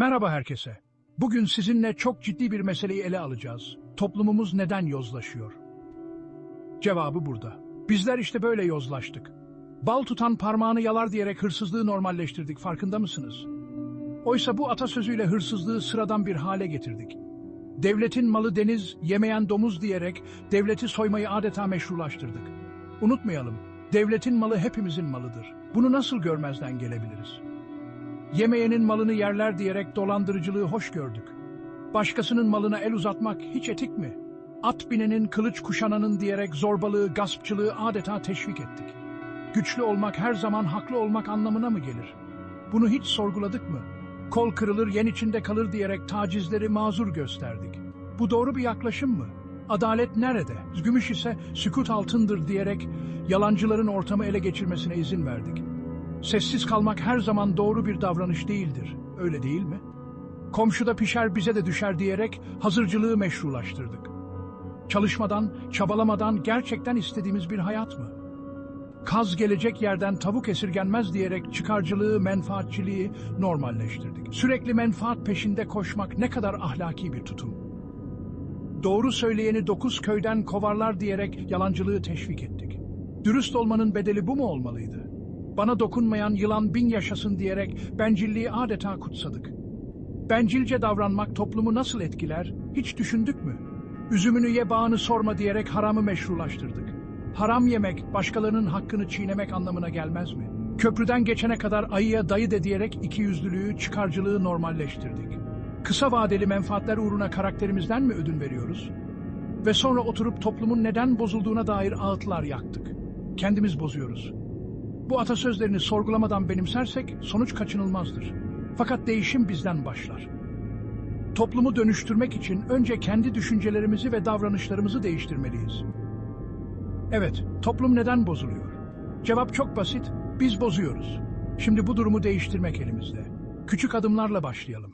Merhaba herkese. Bugün sizinle çok ciddi bir meseleyi ele alacağız. Toplumumuz neden yozlaşıyor? Cevabı burada. Bizler işte böyle yozlaştık. Bal tutan parmağını yalar diyerek hırsızlığı normalleştirdik farkında mısınız? Oysa bu atasözüyle hırsızlığı sıradan bir hale getirdik. Devletin malı deniz, yemeyen domuz diyerek devleti soymayı adeta meşrulaştırdık. Unutmayalım, devletin malı hepimizin malıdır. Bunu nasıl görmezden gelebiliriz? Yemeyenin malını yerler diyerek dolandırıcılığı hoş gördük. Başkasının malına el uzatmak hiç etik mi? At binenin, kılıç kuşananın diyerek zorbalığı, gaspçılığı adeta teşvik ettik. Güçlü olmak her zaman haklı olmak anlamına mı gelir? Bunu hiç sorguladık mı? Kol kırılır, yen içinde kalır diyerek tacizleri mazur gösterdik. Bu doğru bir yaklaşım mı? Adalet nerede? Gümüş ise sükut altındır diyerek yalancıların ortamı ele geçirmesine izin verdik. Sessiz kalmak her zaman doğru bir davranış değildir. Öyle değil mi? Komşuda pişer bize de düşer diyerek hazırcılığı meşrulaştırdık. Çalışmadan, çabalamadan gerçekten istediğimiz bir hayat mı? Kaz gelecek yerden tavuk esirgenmez diyerek çıkarcılığı, menfaatçiliği normalleştirdik. Sürekli menfaat peşinde koşmak ne kadar ahlaki bir tutum. Doğru söyleyeni dokuz köyden kovarlar diyerek yalancılığı teşvik ettik. Dürüst olmanın bedeli bu mu olmalıydı? Bana dokunmayan yılan bin yaşasın diyerek bencilliği adeta kutsadık. Bencilce davranmak toplumu nasıl etkiler hiç düşündük mü? Üzümünü ye bağını sorma diyerek haramı meşrulaştırdık. Haram yemek başkalarının hakkını çiğnemek anlamına gelmez mi? Köprüden geçene kadar ayıya dayı de diyerek ikiyüzlülüğü, çıkarcılığı normalleştirdik. Kısa vadeli menfaatler uğruna karakterimizden mi ödün veriyoruz? Ve sonra oturup toplumun neden bozulduğuna dair ağıtlar yaktık. Kendimiz bozuyoruz. Bu atasözlerini sorgulamadan benimsersek sonuç kaçınılmazdır. Fakat değişim bizden başlar. Toplumu dönüştürmek için önce kendi düşüncelerimizi ve davranışlarımızı değiştirmeliyiz. Evet, toplum neden bozuluyor? Cevap çok basit, biz bozuyoruz. Şimdi bu durumu değiştirmek elimizde. Küçük adımlarla başlayalım.